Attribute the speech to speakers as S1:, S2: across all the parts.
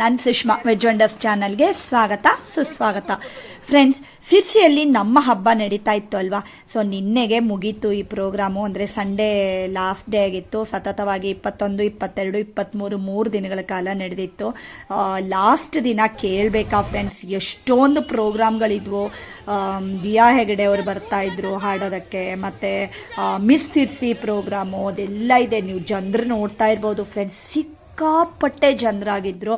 S1: ನಾನು Sushma veg wonders ಚಾನಲ್ಗೆ ಸ್ವಾಗತ, ಸುಸ್ವಾಗತ. ಫ್ರೆಂಡ್ಸ್ ಸಿರ್ಸಿಯಲ್ಲಿ ನಮ್ಮ ಹಬ್ಬ ನಡೀತಾ ಇತ್ತು ಅಲ್ವಾ? ಸೊ ನಿನ್ನೆಗೆ ಮುಗೀತು ಈ ಪ್ರೋಗ್ರಾಮು. ಅಂದರೆ ಸಂಡೇ ಲಾಸ್ಟ್ ಡೇ ಆಗಿತ್ತು. ಸತತವಾಗಿ ಇಪ್ಪತ್ತೊಂದು, ಇಪ್ಪತ್ತೆರಡು ಇಪ್ಪತ್ತ್ಮೂರು ಮೂರು ದಿನಗಳ ಕಾಲ ನಡೆದಿತ್ತು. ಲಾಸ್ಟ್ ದಿನ ಕೇಳಬೇಕಾ ಫ್ರೆಂಡ್ಸ್ ಎಷ್ಟೊಂದು ಪ್ರೋಗ್ರಾಮ್ಗಳಿದ್ವು. ದಿಯಾ ಹೆಗಡೆ ಅವರು ಬರ್ತಾ ಇದ್ರು ಹಾಡೋದಕ್ಕೆ. ಮತ್ತು ಮಿಸ್ ಸಿರ್ಸಿ ಪ್ರೋಗ್ರಾಮು, ಅದೆಲ್ಲ ಇದೆ. ನೀವು ಜನರು ನೋಡ್ತಾ ಇರ್ಬೋದು ಫ್ರೆಂಡ್ಸ್ ಸಿಕ್ಕಾಪಟ್ಟೆ ಜನರಾಗಿದ್ದರು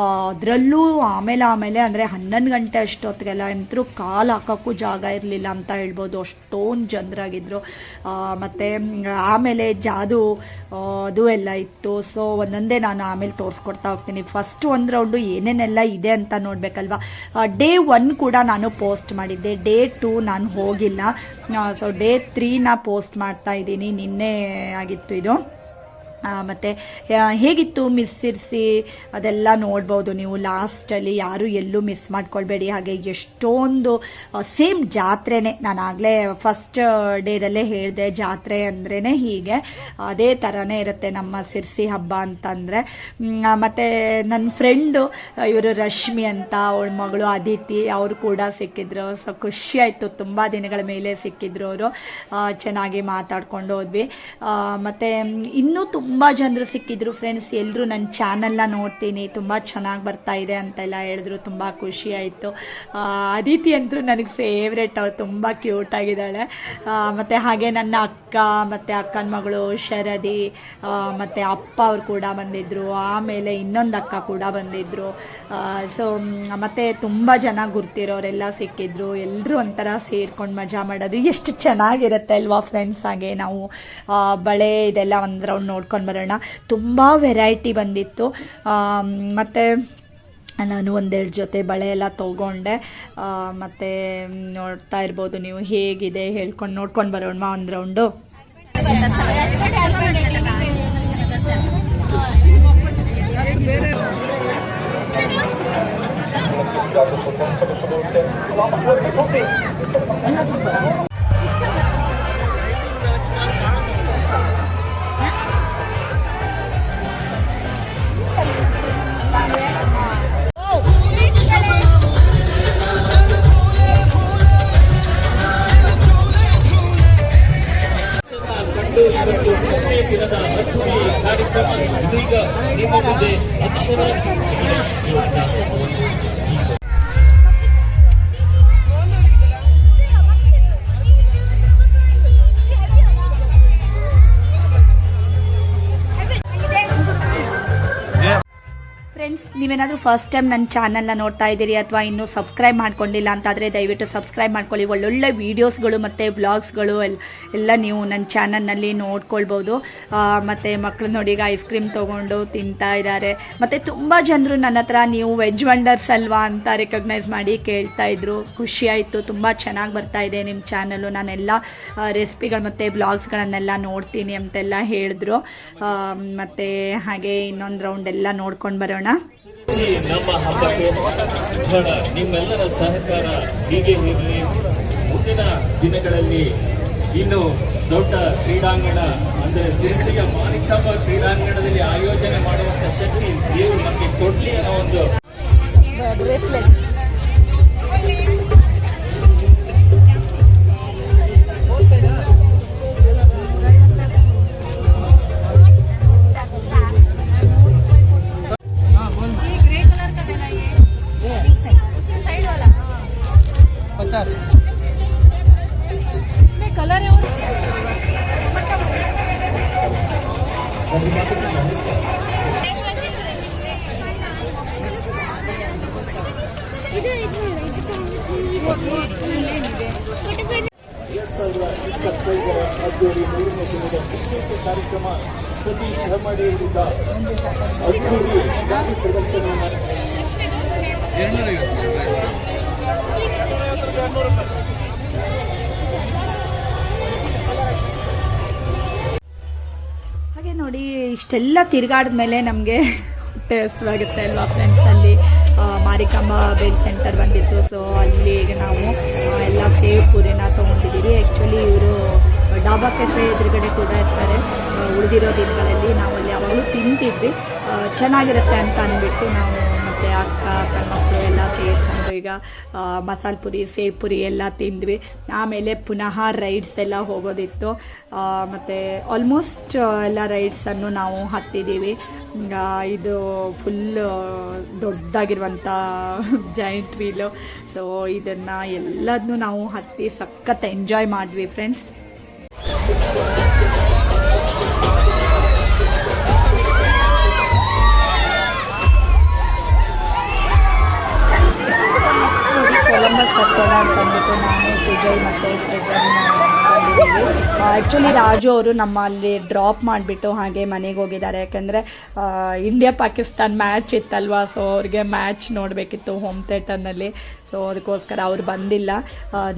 S1: ಅದರಲ್ಲೂ ಆಮೇಲೆ ಆಮೇಲೆ ಅಂದರೆ ಹನ್ನೊಂದು ಗಂಟೆ ಅಷ್ಟೊತ್ತಿಗೆಲ್ಲ ಅಂತರೂ ಕಾಲು ಹಾಕೋಕ್ಕೂ ಜಾಗ ಇರಲಿಲ್ಲ ಅಂತ ಹೇಳ್ಬೋದು. ಅಷ್ಟೊಂದು ಜನರಾಗಿದ್ದರು ಮತ್ತು, ಆಮೇಲೆ ಜಾದು ಅದು ಎಲ್ಲ ಇತ್ತು. ಸೊ ಒಂದೊಂದೇ ನಾನು ಆಮೇಲೆ ತೋರಿಸ್ಕೊಡ್ತಾ ಹೋಗ್ತೀನಿ. ಫಸ್ಟ್ ಒಂದು ರೌಂಡು ಏನೇನೆಲ್ಲ ಇದೆ ಅಂತ ನೋಡಬೇಕಲ್ವಾ? ಡೇ ಒನ್ ಕೂಡ ನಾನು ಪೋಸ್ಟ್ ಮಾಡಿದ್ದೆ. ಡೇ ಟೂ ನಾನು ಹೋಗಿಲ್ಲ. ಸೊ ಡೇ ತ್ರೀನ ಪೋಸ್ಟ್ ಮಾಡ್ತಾ ಇದ್ದೀನಿ. ನಿನ್ನೆ ಆಗಿತ್ತು ಇದು. ಮತ್ತೆ ಹೇಗಿತ್ತು ಮಿಸ್ ಇರಿಸಿ ಅದೆಲ್ಲ ನೋಡ್ಬೋದು ನೀವು. ಲಾಸ್ಟಲ್ಲಿ ಯಾರು ಎಲ್ಲೂ ಮಿಸ್ ಮಾಡ್ಕೊಳ್ಬೇಡಿ. ಹಾಗೆ ಎಷ್ಟೊಂದು ಸೇಮ್ ಜಾತ್ರೆನೇ. ನಾನು ಆಗಲೇ ಫಸ್ಟ್ ಡೇದಲ್ಲೇ ಹೇಳಿದೆ, ಜಾತ್ರೆ ಅಂದ್ರೇ ಹೀಗೆ. ಅದೇ ಥರನೇ ಇರುತ್ತೆ ನಮ್ಮ ಸಿರ್ಸಿ ಹಬ್ಬ ಅಂತಂದರೆ. ಮತ್ತು ನನ್ನ ಫ್ರೆಂಡು ಇವರು ರಶ್ಮಿ ಅಂತ, ಅವಳ ಮಗಳು ಅದಿತಿ ಅವರು ಕೂಡ ಸಿಕ್ಕಿದ್ರು. ಸೊ ಖುಷಿ ಆಯಿತು. ತುಂಬ ದಿನಗಳ ಮೇಲೆ ಸಿಕ್ಕಿದ್ರು ಅವರು. ಚೆನ್ನಾಗಿ ಮಾತಾಡ್ಕೊಂಡು ಹೋದ್ವಿ. ಮತ್ತೆ ಇನ್ನೂ ತುಂಬ ಜನರು ಸಿಕ್ಕಿದ್ರು ಫ್ರೆಂಡ್ಸ್ ಎಲ್ಲರೂ ನನ್ನ ಚಾನಲ್ನ ನೋಡ್ತೀನಿ. ತುಂಬ ಚೆನ್ನಾಗಿ ಬರ್ತಾ ಇದೆ ಅಂತೆಲ್ಲ ಹೇಳಿದ್ರು. ತುಂಬ ಖುಷಿ ಆಯಿತು. ಅದಿತಿ ಅಂತೂ ನನಗೆ ಫೇವ್ರೆಟ್ ಅವಳು ತುಂಬ ಕ್ಯೂಟ್ ಆಗಿದ್ದಾಳೆ. ಮತ್ತು ಹಾಗೆ ನನ್ನ ಅಕ್ಕ, ಮತ್ತು ಅಕ್ಕನ ಮಗಳು ಶರದಿ ಮತ್ತು ಅಪ್ಪ ಅವರು ಕೂಡ ಬಂದಿದ್ದರು ಆಮೇಲೆ ಇನ್ನೊಂದು ಅಕ್ಕ ಕೂಡ ಬಂದಿದ್ರು. ಸೊ ಮತ್ತು ತುಂಬ ಜನ ಗುರ್ತಿರೋರೆಲ್ಲ ಸಿಕ್ಕಿದ್ರು. ಎಲ್ಲರೂ ಒಂಥರ ಸೇರ್ಕೊಂಡು ಮಜಾ ಮಾಡೋದು. ಎಷ್ಟು ಚೆನ್ನಾಗಿರುತ್ತೆ ಅಲ್ವಾ ಫ್ರೆಂಡ್ಸ್ ಹಾಗೆ ನಾವು. ಬಳೆ ಇದೆಲ್ಲ ಒಂದು ರೌಂಡ್ ನೋಡ್ಕೊಂಡು ಬರೋಣ ತುಂಬ ವೆರೈಟಿ ಬಂದಿತ್ತು. ಮತ್ತು ನಾನು ಒಂದೆರಡು ಜೊತೆ ಬಳೆ ಎಲ್ಲ ತೊಗೊಂಡೆ. ಮತ್ತು ಮತ್ತೆ ನೋಡ್ತಾ ಇರ್ಬೋದು ನೀವು ಹೇಗಿದೆ ಹೇಳ್ಕೊಂಡು ನೋಡ್ಕೊಂಡು ಬರೋಣ ಒಂದು ರೌಂಡು ನೀವೇನಾದರೂ ಫಸ್ಟ್ ಟೈಮ್ ನನ್ನ ಚಾನಲ್ನ ನೋಡ್ತಾ ಇದ್ದೀರಿ ಅಥವಾ ಇನ್ನೂ ಸಬ್ಸ್ಕ್ರೈಬ್ ಮಾಡ್ಕೊಂಡಿಲ್ಲ ಅಂತಾದರೆ ದಯವಿಟ್ಟು ಸಬ್ಸ್ಕ್ರೈಬ್ ಮಾಡ್ಕೊಳ್ಳಿ. ಒಳ್ಳೊಳ್ಳೆ ವೀಡಿಯೋಸ್ಗಳು ಮತ್ತು ವ್ಲಾಗ್ಸ್ಗಳು ಎಲ್ಲ ಎಲ್ಲ ನೀವು ನನ್ನ ಚಾನಲ್ನಲ್ಲಿ ನೋಡ್ಕೊಳ್ಬೋದು. ಮತ್ತು ಮಕ್ಕಳು ನೋಡಿ ಈಗ ಐಸ್ ಕ್ರೀಮ್ ತೊಗೊಂಡು ತಿಂತಾ ಇದ್ದಾರೆ. ಮತ್ತು ತುಂಬ ಜನರು ನನ್ನ ಹತ್ರ ನೀವು ವೆಜ್ ವಂಡರ್ಸ್ ಅಲ್ವಾ ಅಂತ ರೆಕಗ್ನೈಸ್ ಮಾಡಿ ಕೇಳ್ತಾ ಇದ್ರು. ಖುಷಿ ಆಯಿತು, ತುಂಬ ಚೆನ್ನಾಗಿ ಬರ್ತಾ ಇದೆ ನಿಮ್ಮ ಚಾನಲು ನಾನೆಲ್ಲ ರೆಸಿಪಿಗಳು ಮತ್ತು ಬ್ಲಾಗ್ಸ್ಗಳನ್ನೆಲ್ಲ ನೋಡ್ತೀನಿ ಅಂತೆಲ್ಲ ಹೇಳಿದ್ರು. ಮತ್ತು ಹಾಗೆ ಇನ್ನೊಂದು ರೌಂಡ್ ಎಲ್ಲ ನೋಡ್ಕೊಂಡು ಬರೋಣ.
S2: ನಮ್ಮ ಹಬ್ಬಕ್ಕೆ ಬಹಳ ನಿಮ್ಮೆಲ್ಲರ ಸಹಕಾರ ಹೀಗೆ ಇರಲಿ. ಮುಂದಿನ ದಿನಗಳಲ್ಲಿ ಇನ್ನು ದೊಡ್ಡ ಕ್ರೀಡಾಂಗಣ, ಅಂದರೆ ಸಿರಿಸಿಯ ಮಾನಿಕಮ್ಮ ಕ್ರೀಡಾಂಗಣದಲ್ಲಿ ಆಯೋಜನೆ ಮಾಡುವಂತ ಶಕ್ತಿ ದೇವರು ನಮಗೆ ಕೊಡ್ಲಿ ಅನ್ನೋ ಒಂದು
S1: ಇಷ್ಟೆಲ್ಲ ತಿರುಗಾಡಿದ ಮೇಲೆ ನಮಗೆ ಹೊಟ್ಟೆ ಹಸುವಾಗುತ್ತೆ ಅಲ್ವಾ ಫ್ರೆಂಡ್ಸ್ ಅಲ್ಲಿ. ಆ, ಮಾರಿಕಾಂಬಾ ಬೇಲ್ ಸೆಂಟರ್ ಬಂದಿತ್ತು ಸೊ ಅಲ್ಲಿಗೆ ನಾವು ಆ, ಎಲ್ಲ ಸೇವ್ ಪೂರಿನ ತೊಗೊಂಡಿದ್ದೀವಿ. ಆ್ಯಕ್ಚುಲಿ ಇವರು ಡಾಬಾ ಕೆಫೆ ಎದುರುಗಡೆ ಕೂಡ ಇರ್ತಾರೆ. ಉಳಿದಿರೋ ದಿನಗಳಲ್ಲಿ ನಾವು ಅಲ್ಲಿ ಯಾವಾಗಲೂ ತಿಂತಿದ್ವಿ. ಚೆನ್ನಾಗಿರುತ್ತೆ ಅಂತ ಅಂದ್ಬಿಟ್ಟು ನಾವು ಮತ್ತು ಅಕ್ಕ ಕಣ್ಮಕ್ಳು ಎಲ್ಲ ಸೇರ್ಕೊಂಡು ಈಗ ಮಸಾಲೆ ಪುರಿ ಸೇವ್ ಪುರಿ ಎಲ್ಲ ತಿಂದ್ವಿ. ಆಮೇಲೆ ಪುನಃ ರೈಡ್ಸ್ ಎಲ್ಲ ಹೋಗೋದಿತ್ತು. ಮತ್ತು ಆಲ್ಮೋಸ್ಟ್ ಎಲ್ಲ ರೈಡ್ಸನ್ನು ನಾವು ಹತ್ತಿದ್ದೀವಿ. ಇದು ಫುಲ್ ದೊಡ್ಡದಾಗಿರುವಂಥ ಜೈಂಟ್ ವೀಲು ಸೊ ಇದನ್ನು ಎಲ್ಲದನ್ನೂ ನಾವು ಹತ್ತಿ ಸಖತ್ ಎಂಜಾಯ್ ಮಾಡಿದ್ವಿ ಫ್ರೆಂಡ್ಸ್ ರಾಜು ಅವರು ನಮ್ಮಲ್ಲಿ ಡ್ರಾಪ್ ಮಾಡಿಬಿಟ್ಟು ಹಾಗೆ ಮನೆಗೆ ಹೋಗಿದ್ದಾರೆ. ಯಾಕಂದರೆ ಇಂಡಿಯಾ ಪಾಕಿಸ್ತಾನ್ ಮ್ಯಾಚ್ ಇತ್ತಲ್ವಾ? ಸೊ ಅವ್ರಿಗೆ ಮ್ಯಾಚ್ ನೋಡಬೇಕಿತ್ತು ಹೋಮ್ ಥಿಯೇಟರ್ನಲ್ಲಿ ಸೊ ಅದಕ್ಕೋಸ್ಕರ ಅವ್ರು ಬಂದಿಲ್ಲ.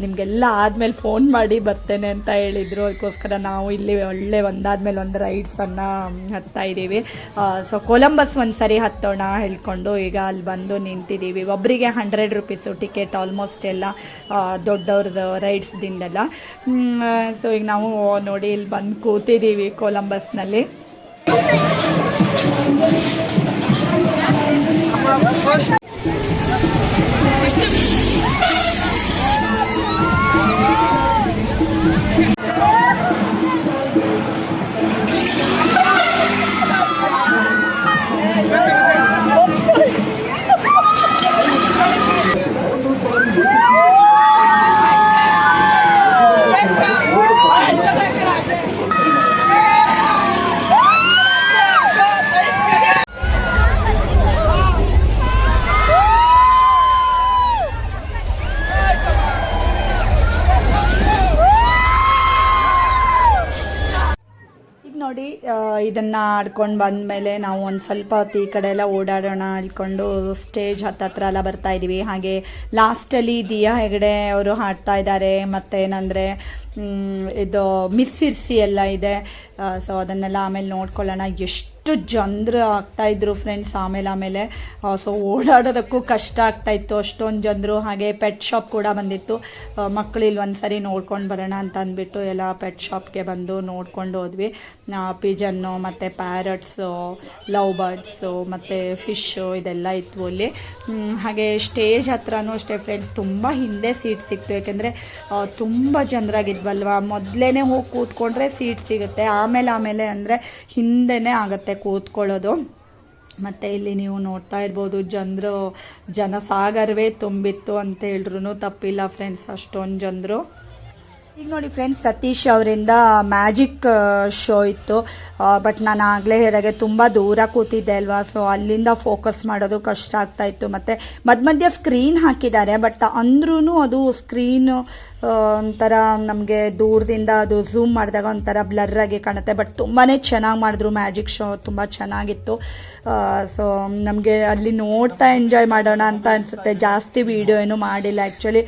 S1: ನಿಮಗೆಲ್ಲ ಆದಮೇಲೆ ಫೋನ್ ಮಾಡಿ ಬರ್ತೇನೆ ಅಂತ ಹೇಳಿದರು. ಅದಕ್ಕೋಸ್ಕರ ನಾವು ಇಲ್ಲಿ ಒಳ್ಳೆ ಒಂದಾದ್ಮೇಲೆ ಒಂದು ರೈಡ್ಸನ್ನು ಹತ್ತಾ ಇದ್ದೀವಿ. ಸೊ ಕೊಲಂಬಸ್ ಒಂದು ಸರಿ ಹತ್ತೋಣ ಹೇಳ್ಕೊಂಡು ಈಗ ಅಲ್ಲಿ ಬಂದು ನಿಂತಿದ್ದೀವಿ. ಒಬ್ಬರಿಗೆ ಹಂಡ್ರೆಡ್ ರುಪೀಸು ಟಿಕೆಟ್ ಆಲ್ಮೋಸ್ಟ್ ಎಲ್ಲ ದೊಡ್ಡವ್ರದ್ದು ರೈಡ್ಸ್ದಿಂದೆಲ್ಲ ಸೊ ಈಗ ನಾವು ನೋಡಿ, ಇಲ್ಲಿ ಬಂದು ಕೂತಿದ್ದೀವಿ ಕೊಲಂಬಸ್ನಲ್ಲಿ ಇದನ್ನ ಆಡ್ಕೊಂಡು ಬಂದಮೇಲೆ ನಾವು ಒಂದು ಸ್ವಲ್ಪ ಹೊತ್ತು ಈ ಕಡೆ ಎಲ್ಲ ಓಡಾಡೋಣ ಅಳ್ಕೊಂಡು ಸ್ಟೇಜ್ ಹತ್ತತ್ರ ಎಲ್ಲ ಬರ್ತಾ ಇದ್ದೀವಿ ಹಾಗೆ ಲಾಸ್ಟಲ್ಲಿ ದಿಯಾ ಹೆಗಡೆ ಅವರು ಹಾಡ್ತಾ ಇದ್ದಾರೆ. ಮತ್ತೇನಂದರೆ ಇದು ಮಿಸ್ಸಿರ್ಸಿ ಎಲ್ಲ ಇದೆ. ಸೊ ಅದನ್ನೆಲ್ಲ ಆಮೇಲೆ ನೋಡ್ಕೊಳ್ಳೋಣ. ಎಷ್ಟು ಜನರು ಆಗ್ತಾ ಇದ್ರು ಫ್ರೆಂಡ್ಸ್ ಆಮೇಲೆ ಆಮೇಲೆ. ಸೊ ಓಡಾಡೋದಕ್ಕೂ ಕಷ್ಟ ಆಗ್ತಾ ಇತ್ತು. ಅಷ್ಟೊಂದು ಜನರು, ಹಾಗೆ ಪೆಟ್ ಶಾಪ್ ಕೂಡ ಬಂದಿತ್ತು. ಮಕ್ಕಳು ಇಲ್ಲಿ ಇಲ್ಲಿ ಒಂದ್ಸರಿ ನೋಡ್ಕೊಂಡು ಬರೋಣ ಅಂತ ಅಂದ್ಬಿಟ್ಟು ಎಲ್ಲ ಪೆಟ್ ಶಾಪ್ಗೆ ಬಂದು ನೋಡ್ಕೊಂಡು ಹೋದ್ವಿ. ಪಿಜನ್ನು ಮತ್ತು ಪ್ಯಾರಟ್ಸು ಲವ್ ಬರ್ಡ್ಸು ಮತ್ತು ಫಿಶ್ಶು ಇದೆಲ್ಲ ಇತ್ತು ಅಲ್ಲಿ. ಹಾಗೆ ಸ್ಟೇಜ್ ಹತ್ರನೂ ಅಷ್ಟೇ ಫ್ರೆಂಡ್ಸ್ ತುಂಬ ಹಿಂದೆ ಸೀಟ್ ಸಿಕ್ತು. ಯಾಕೆಂದರೆ ತುಂಬ ಜನರಾಗಿದ್ವಲ್ವ? ಮೊದಲೇ ಹೋಗಿ ಕೂತ್ಕೊಂಡ್ರೆ ಸೀಟ್ ಸಿಗುತ್ತೆ. ಆಮೇಲೆ ಆಮೇಲೆ ಅಂದರೆ ಹಿಂದೆನೇ ಆಗುತ್ತೆ. ಕೂತ್ಕೊಳ್ಳೋದು. ಮತ್ತೆ ಇಲ್ಲಿ ನೀವು ನೋಡ್ತಾ ಇರ್ಬೋದು, ಜನರು, ಜನಸಾಗರವೇ ತುಂಬಿತ್ತು ಅಂತ ಹೇಳಿದ್ರು ತಪ್ಪಿಲ್ಲ ಫ್ರೆಂಡ್ಸ್ ಅಷ್ಟೊಂದು ಜನರು. ಈಗ ನೋಡಿ ಫ್ರೆಂಡ್ಸ್ ಸತೀಶ್ ಅವರಿಂದ ಮ್ಯಾಜಿಕ್ ಶೋ ಇತ್ತು. ಬಟ್ ನಾನು ಆಗಲೇ ಹೇಳಿದಾಗೆ ತುಂಬ ದೂರ ಕೂತಿದ್ದೆ ಅಲ್ವಾ? ಸೊ ಅಲ್ಲಿಂದ ಫೋಕಸ್ ಮಾಡೋದು ಕಷ್ಟ ಆಗ್ತಾ ಇತ್ತು. ಮತ್ತು ಮಧ್ಯ ಮಧ್ಯ ಸ್ಕ್ರೀನ್ ಹಾಕಿದ್ದಾರೆ ಬಟ್ ಅಂದ್ರೂ ಅದು ಸ್ಕ್ರೀನ್ ಒಂಥರ ನಮಗೆ ದೂರದಿಂದ ಅದು ಝೂಮ್ ಮಾಡಿದಾಗ ಒಂಥರ ಬ್ಲರ್ ಆಗಿ ಕಾಣುತ್ತೆ. ಬಟ್ ತುಂಬಾ ಚೆನ್ನಾಗಿ ಮಾಡಿದ್ರು ಮ್ಯಾಜಿಕ್ ಶೋ ತುಂಬ ಚೆನ್ನಾಗಿತ್ತು. ಸೊ ನಮಗೆ ಅಲ್ಲಿ ನೋಡ್ತಾ ಎಂಜಾಯ್ ಮಾಡೋಣ ಅಂತ ಅನಿಸುತ್ತೆ. ಜಾಸ್ತಿ ವಿಡಿಯೋ ಏನು ಮಾಡಿಲ್ಲ. Actually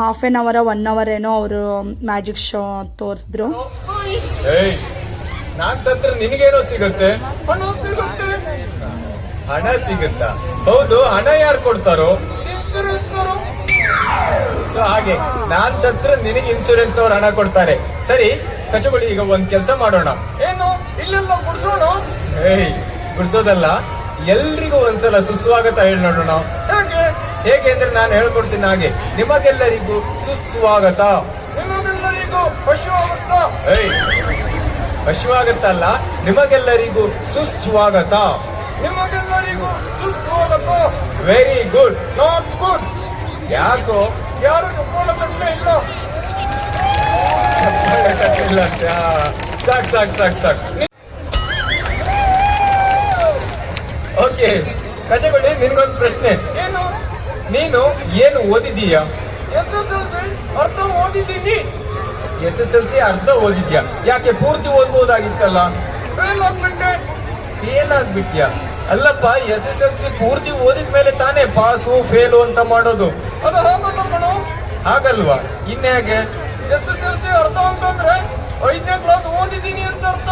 S1: half an one hour ಏನೋ ಅವರು ಮ್ಯಾಜಿಕ್ ಶೋ ತೋರಿಸಿದ್ರು.
S3: ನಾನ್ ಸತ್ರ ನಿನಗೇನೋ ಸಿಗುತ್ತೆ? ಹಣ ಸಿಗುತ್ತೆ. ಹಣ ಸಿಗುತ್ತಾ? ಹೌದು ಹಣ ಯಾರು ಕೊಡ್ತಾರೋ? ಇನ್ಸೂರೆನ್ಸ್ ಸೊ ಹಾಗೆ ನಾನ್ ಸತ್ರ ನಿನಗೆ ಇನ್ಸೂರೆನ್ಸ್ ಅವ್ರು ಹಣ ಕೊಡ್ತಾರೆ. ಸರಿ ಕಚಗುಳಿ ಈಗ ಒಂದ್ ಕೆಲಸ ಮಾಡೋಣ. ಏನು? ಇಲ್ಲೆಲ್ಲ ಗುಡ್ಸೋಣ ಏಯ್ ಗುಡ್ಸೋದಲ್ಲ. ಎಲ್ರಿಗೂ ಒಂದ್ಸಲ ಸುಸ್ವಾಗತ ಹೇಳಿ ನೋಡೋಣ. ಹೇಗೆ? ಹೇಗೆ ಅಂದ್ರೆ ನಾನು ಹೇಳ್ಕೊಡ್ತೀನಿ ಹಾಗೆ. ನಿಮಗೆಲ್ಲರಿಗೂ ಸುಸ್ವಾಗತ. ನಿಮಗೆಲ್ಲರಿಗೂ ಪಶುವಾಗತ ಏಯ್ ಅಲ್ಲ ನಿಮಗೆಲ್ಲರಿಗೂ ಸುಸ್ವಾಗತ. ನಿಮಗೆಲ್ಲರಿಗೂ ಸುಸ್ವಾಗತ. ವೆರಿ ಗುಡ್ ನಾಟ್ ಗುಡ್ ಯಾಕೋ ಯಾರು ಚಪ್ಪಾಳ ತಟ್ಟಲೇ ಇಲ್ಲ ಚಪ್ಪಾಳ ತಟ್ಟಲಿಲ್ಲ ಸಾಕ್ ಸಾಕ್ ಸಾಕ್ ಸಾಕ್. ಓಕೆ ಕಚಗುಳಿ ನಿನ್ಗೊಂದು ಪ್ರಶ್ನೆ. ಏನು? ನೀನು ಏನು ಓದಿದೀಯಾ ಎಸ್ ಎಸ್ ಎಲ್ ಸಿ ಅರ್ಧ ಓದಿದ್ದೀನಿ. ಎಸ್ ಎಸ್ ಎಲ್ ಸಿ ಅರ್ಧ ಓದಿದ್ಯಾ? ಯಾಕೆ ಪೂರ್ತಿ ಓದ್ಬೋದಾಗಿತ್ತಲ್ಲ? ಫೇಲ್ ಆಗ್ಬಿಟ್ಟೆ ಫೇಲ್ ಆಗ್ಬಿಟ್ಯಾ ಅಲ್ಲಪ್ಪ ಎಸ್ ಎಸ್ ಎಲ್ ಸಿ ಪೂರ್ತಿ ಓದಿದ ಮೇಲೆ ತಾನೇ ಪಾಸು, ಫೇಲು ಅಂತ ಮಾಡೋದು? ಅದು ಹಾಗಲ್ಲ ಹಾಗಲ್ವಾ? ಇನ್ನೇಗೆ ಎಸ್ ಎಸ್ ಎಲ್ ಸಿ ಅರ್ಧ ಅಂತಂದ್ರೆ ಐದನೇ ಕ್ಲಾಸ್ ಓದಿದ್ದೀನಿ ಅಂತ ಅರ್ಥ.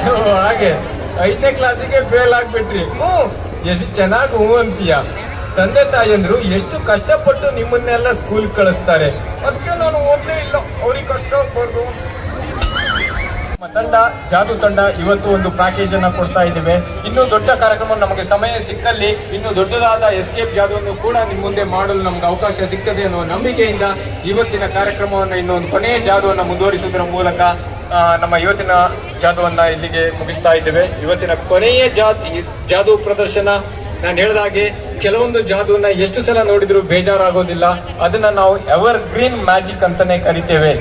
S3: ಸೊ ಹಾಗೆ. ಐದನೇ ಕ್ಲಾಸಿಗೆ ಫೇಲ್ ಆಗ್ಬಿಟ್ರಿ. ಹ್ಞೂ, ಎಷ್ಟು ಚೆನ್ನಾಗಿ ಹೂ ಅಂತೀಯ? ತಂದೆ ತಾಯಂದ್ರು ಎಷ್ಟು ಕಷ್ಟಪಟ್ಟು ನಿಮ್ಮನ್ನೆಲ್ಲ ಸ್ಕೂಲ್ ಕಳಿಸ್ತಾರೆ. ಅದಕ್ಕೆ ನಾನು ಓದ್ಲೇ ಅವ್ರಿಗೆ ಕಷ್ಟ ನಮ್ಮ ತಂಡ, ಜಾದು ತಂಡ ಇವತ್ತು ಒಂದು ಪ್ಯಾಕೇಜ್ ಅನ್ನ ಕೊಡ್ತಾ ಇದ್ದೇವೆ. ಇನ್ನು ದೊಡ್ಡ ಕಾರ್ಯಕ್ರಮ ನಮಗೆ ಸಮಯ ಸಿಕ್ಕಲ್ಲಿ, ಇನ್ನು ದೊಡ್ಡದಾದ ಎಸ್ಕೇಪ್ ಜಾದುವನ್ನು ಕೂಡ ನಿಮ್ಮ ಮುಂದೆ ಮಾಡಲು ನಮ್ಗೆ ಅವಕಾಶ ಸಿಗ್ತದೆ ಅನ್ನೋ ನಂಬಿಕೆಯಿಂದ ಇವತ್ತಿನ ಕಾರ್ಯಕ್ರಮವನ್ನು ಇನ್ನೊಂದು ಕೊನೆಯ ಜಾದುವನ್ನು ಮುಂದುವರಿಸುವುದರ ಮೂಲಕ ನಮ್ಮ ಇವತ್ತಿನ ಜಾದುವನ್ನ ಇಲ್ಲಿಗೆ ಮುಗಿಸ್ತಾ ಇದ್ದೇವೆ. ಇವತ್ತಿನ ಕೊನೆಯ ಜಾದು ಪ್ರದರ್ಶನ. ನಾನು ಹೇಳಿದ ಹಾಗೆ ಕೆಲವೊಂದು ಜಾದುವನ್ನ ಎಷ್ಟು ಸಲ ನೋಡಿದ್ರು ಬೇಜಾರಾಗೋದಿಲ್ಲ. ಅದನ್ನ ನಾವು ಎವರ್ ಗ್ರೀನ್ ಮ್ಯಾಜಿಕ್ ಅಂತಾನೆ ಕರಿತೇವೆ.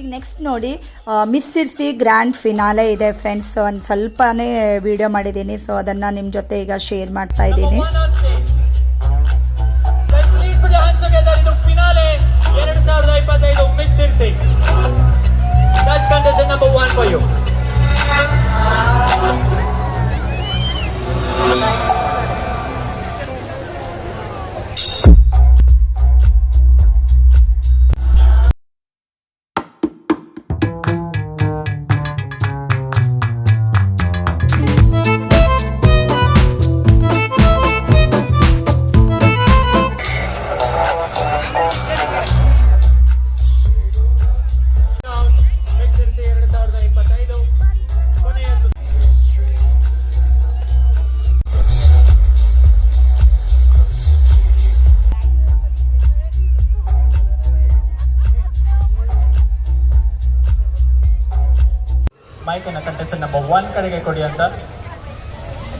S1: ಈಗ ನೆಕ್ಸ್ಟ್ ನೋಡಿ ಮಿಸ್ ಸಿರ್ಸಿ ಗ್ರ್ಯಾಂಡ್ ಫಿನಾಲೆ ಇದೆ ಫ್ರೆಂಡ್ಸ್ ಒಂದು ಸ್ವಲ್ಪನೇ ವಿಡಿಯೋ ಮಾಡಿದ್ದೀನಿ ಸೊ ಅದನ್ನು ನಿಮ್ಮ ಜೊತೆ ಈಗ ಶೇರ್ ಮಾಡ್ತಾ ಇದ್ದೀನಿ.
S4: ಮೈಕ್ ಅನ್ನ ಕಂಟೆಸ್ಟೆಂಟ್ ನಂಬರ್ ಒನ್ ಕಡೆಗೆ ಕೊಡಿ ಅಂತ.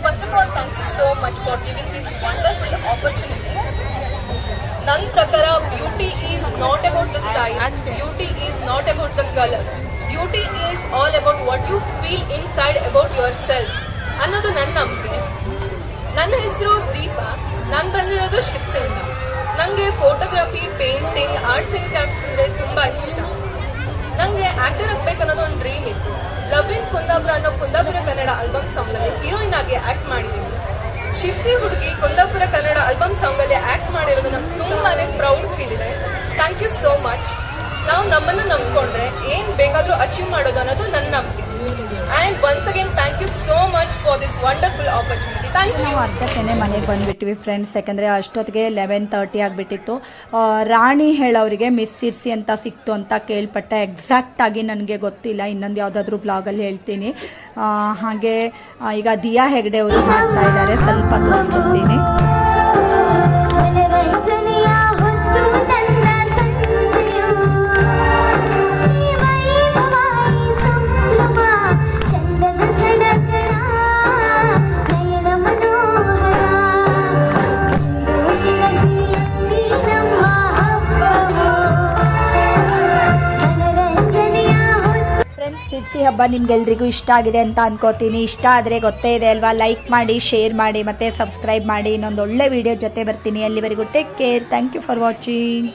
S5: First of all thank you so much for giving this wonderful opportunity ನನ್ನ ಪ್ರಕಾರ beauty is not about the size beauty is not about the colour beauty is all about what you feel inside about yourself ಅನ್ನೋದು ನನ್ನ ನಂಬಿಕೆ. ನನ್ನ ಹೆಸರು ದೀಪ. ನಾನು ಬಂದಿರೋದು ಶಿರ್ಸಿಂದ ನನಗೆ photography painting arts and crafts ಅಂದ್ರೆ ತುಂಬ ಇಷ್ಟ. ನಂಗೆ ಆಕ್ಟರ್ ಆಗ್ಬೇಕು ಅನ್ನೋದು ಒಂದು ಡ್ರೀಮ್ ಇತ್ತು. ಲವ್ ಇನ್ ಕುಂದಾಪುರ ಅನ್ನೋ ಕುಂದಾಪುರ ಕನ್ನಡ ಆಲ್ಬಮ್ ಸಾಂಗ್ನಲ್ಲಿ ಹೀರೋಯಿನ್ ಆಗಿ ಆಕ್ಟ್ ಮಾಡಿದ್ದೀನಿ. ಶಿರ್ಸಿ ಹುಡುಗಿ ಕುಂದಾಪುರ ಕನ್ನಡ ಆಲ್ಬಮ್ ಸಾಂಗಲ್ಲಿ ಆಕ್ಟ್ ಮಾಡಿರೋದು ನಂಗೆ ತುಂಬಾನೇ ಪ್ರೌಡ್ ಫೀಲ್ ಇದೆ. ಥ್ಯಾಂಕ್ ಯು ಸೋ ಮಚ್ ನಾವು ನಮ್ಮನ್ನು ನಂಬ್ಕೊಂಡ್ರೆ ಏನು ಬೇಕಾದರೂ ಅಚೀವ್ ಮಾಡೋದು ಅನ್ನೋದು ನನ್ನ ನಂಬಿಕೆ. And once again thank you so much for this wonderful opportunity thank you
S1: ನಾವು ಅರ್ಧಕ್ಕೇನೆ ಮನೆಗೆ ಬಂದ್ಬಿಟ್ವಿ ಫ್ರೆಂಡ್ಸ್ ಯಾಕಂದರೆ ಅಷ್ಟೊತ್ತಿಗೆ ಲೆವೆನ್ ತರ್ಟಿ ಆಗಿಬಿಟ್ಟಿತ್ತು. ರಾಣಿ ಹೇಳೋರಿಗೆ ಮಿಸ್ ಸಿರ್ಸಿ ಅಂತ ಸಿಕ್ತು ಅಂತ ಕೇಳ್ಪಟ್ಟೆ. ಎಕ್ಸಾಕ್ಟ್ ಆಗಿ ನನಗೆ ಗೊತ್ತಿಲ್ಲ. ಇನ್ನೊಂದು ಯಾವುದಾದ್ರೂ ಬ್ಲಾಗಲ್ಲಿ ಹೇಳ್ತೀನಿ. ಹಾಗೆ ಈಗ ದಿಯಾ ಹೆಗ್ಡೆ ಅವರು ಮಾಡ್ತಾ ಇದ್ದಾರೆ. ಸ್ವಲ್ಪ ತೋರಿಸ್ಕೊಡ್ತೀನಿ. ಹಬ್ಬ ನಿಮ್ಗೆಲ್ರಿಗೂ ಇಷ್ಟ ಆಗಿದೆ ಅಂತ ಅನ್ಕೋತೀನಿ. ಇಷ್ಟ ಆದರೆ ಗೊತ್ತೇ ಇದೆ ಅಲ್ವಾ? ಲೈಕ್ ಮಾಡಿ ಶೇರ್ ಮಾಡಿ ಮತ್ತು ಸಬ್ಸ್ಕ್ರೈಬ್ ಮಾಡಿ. ಇನ್ನೊಂದು ಒಳ್ಳೆ ವಿಡಿಯೋ ಜೊತೆ ಬರ್ತೀನಿ. ಅಲ್ಲಿವರೆಗೂ take care thank you for watching